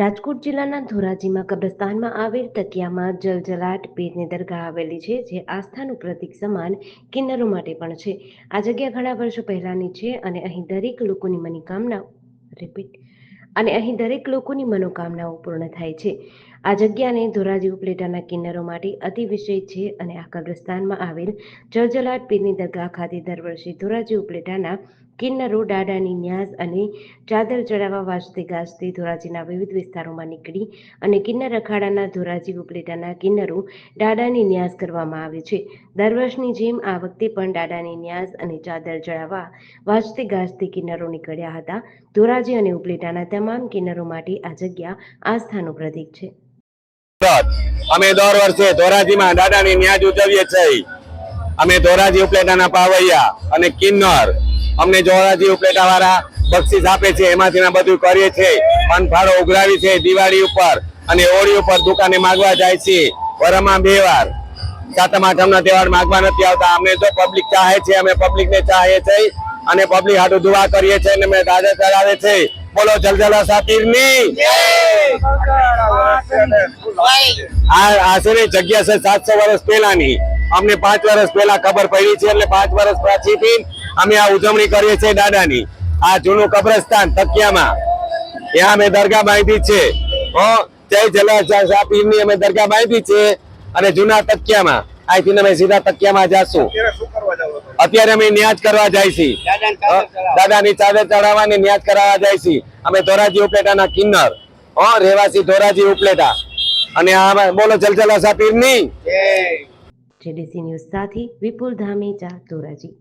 રાજકોટ જિલ્લાના ધોરાજીમાં કબ્રસ્તાનમાં આવેલ તકિયામાં જલજલાટ પીરની દરગાહ આવેલી છે, જે આસ્થાનું પ્રતીક સમાન કિન્નરો માટે પણ છે. આ જગ્યા ઘણા વર્ષો પહેલાની છે અને અહીં દરેક લોકોની મનોકામના રિપીટ અને અહીં દરેક લોકોની મનોકામનાઓ પૂર્ણ થાય છે. આ જગ્યાને ધોરાજી ઉપલેટાના કિન્નરો માટે અતિ વિશેષ છે અને આ કબ્રસ્તાનમાં આવેલ જળજલાટ પીરની દરગાહ ખાતે દર વર્ષે ધોરાજી ઉપલેટાના કિન્નરો ડાડાની ન્યાસ અને ચાદર ચડાવવા વાજતે ગાજતે ધોરાજીના વિવિધ વિસ્તારોમાં નીકળી અને કિન્નર અખાડાના ધોરાજી ઉપલેટાના કિન્નરો ડાડાની ન્યાસ કરવામાં આવે છે. દર વર્ષની જેમ આ વખતે પણ ડાડાની ન્યાસ અને ચાદર ચડાવવા વાજતે ગાજતે કિન્નરો નીકળ્યા હતા. ધોરાજી અને ઉપલેટાના તમામ કિન્નરો માટે આ જગ્યા આસ્થાનું પ્રતીક છે. અમે દર વર્ષે ધોરાજીમાં દાદાની ન્યાજ ઉજવીએ છીએ. અમે ધોરાજી ઉપલેટાના પાવૈયા અને કિન્નર. અમને ધોરાજી ઉપલેટા વાળા બક્ષીસ આપે છે, એમાંથી અમે બધું કરીએ છીએ. પાનફાળો ઉઘરાવી છે, દિવાળી ઉપર અને હોળી ઉપર દુકાને માગવા જાય છે. વરમાં બે વાર. સાતમ, આઠમના તહેવાર માગવા નથી આવતા. અમને જો પબ્લિક ચાહે છે, અમે પબ્લિક ને ચાહીએ છીએ અને પબ્લિક હાટું દુવા કરીએ છીએ અને અમે દાદા ચડાવે છે. બોલો જલજલા સાતીરની આ આશરે જગ્યા છે? સાતસો વર્ષ પહેલાની. અમને પાંચ વર્ષ પહેલા ખબર પડી છે એટલે પાંચ વર્ષ પાછળથી અમે આ ઉજવણી કરીએ છીએ દાદાની. આ જૂનું કબ્રસ્તાન તકિયામાં. ત્યાં અમે દરગાહ બાંધી છે. જય જલા સાપીરની અમે દરગાહ બાંધી છે અને જૂના તકિયામાં. અહીંથી અમે સીધા તકિયામાં જાશું. અત્યારે અમે ન્યાજ કરવા જાય છીએ. દાદાની ચાદર ચડાવવાની ન્યાજ કરાવવા જાય છીએ. અમે ધોરાજી ઉપલેટાના કિન્નર. હો રેવાસી ધોરાજી ઉપલેટા. અને આ બોલો જલજલા સાપીરની જેડીસી ન્યૂઝ સાથે વિપુલ ધામેચા ધોરાજી.